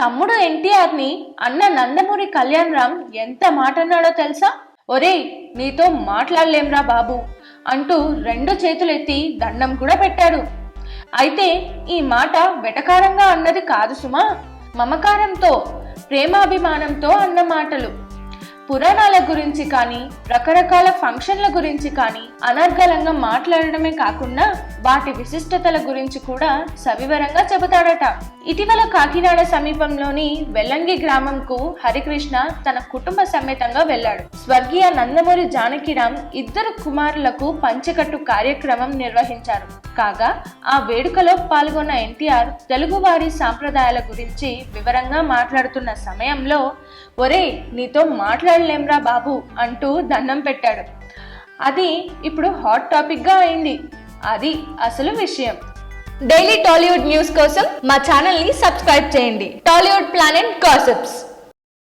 తమ్ముడు ఎన్టీఆర్ని అన్న నందమూరి కళ్యాణ్ రామ్ ఎంత మాట అన్నాడో తెలుసా? ఒరేయ్ నీతో మాట్లాడలేంరా బాబు అంటూ రెండు చేతులెత్తి దండం కూడా పెట్టాడు. అయితే ఈ మాట వెటకారంగా అన్నది కాదు సుమా. మమకారంతో ప్రేమాభిమానంతో అన్న మాటలు. పురాణాల గురించి కానీ రకరకాల ఫంక్షన్ల గురించి కానీ అనర్గళంగా మాట్లాడడమే కాకుండా వాటి విశిష్టతల గురించి కూడా సవివరంగా చెబుతాడట. ఇటీవల కాకినాడ సమీపంలోని వెల్లంగి గ్రామంకు హరికృష్ణ తన కుటుంబ సమేతంగా వెళ్ళాడు. స్వర్గీయ నందమూరి జానకిరామ్ ఇద్దరు కుమారులకు పంచకట్టు కార్యక్రమం నిర్వహించారు. కాగా ఆ వేడుకలో పాల్గొన్న ఎన్టీఆర్ తెలుగువారి సాంప్రదాయాల గురించి వివరంగా మాట్లాడుతున్న సమయంలో ఒరే నీతో లేంరా బాబు అంటూ దండం పెట్టాడు. అది ఇప్పుడు హాట్ టాపిక్గా అయింది. అది అసలు విషయం. డైలీ టాలీవుడ్ న్యూస్ కోసం మా ఛానల్ని సబ్స్క్రైబ్ చేయండి. టాలీవుడ్ ప్లానెట్ కాసెప్స్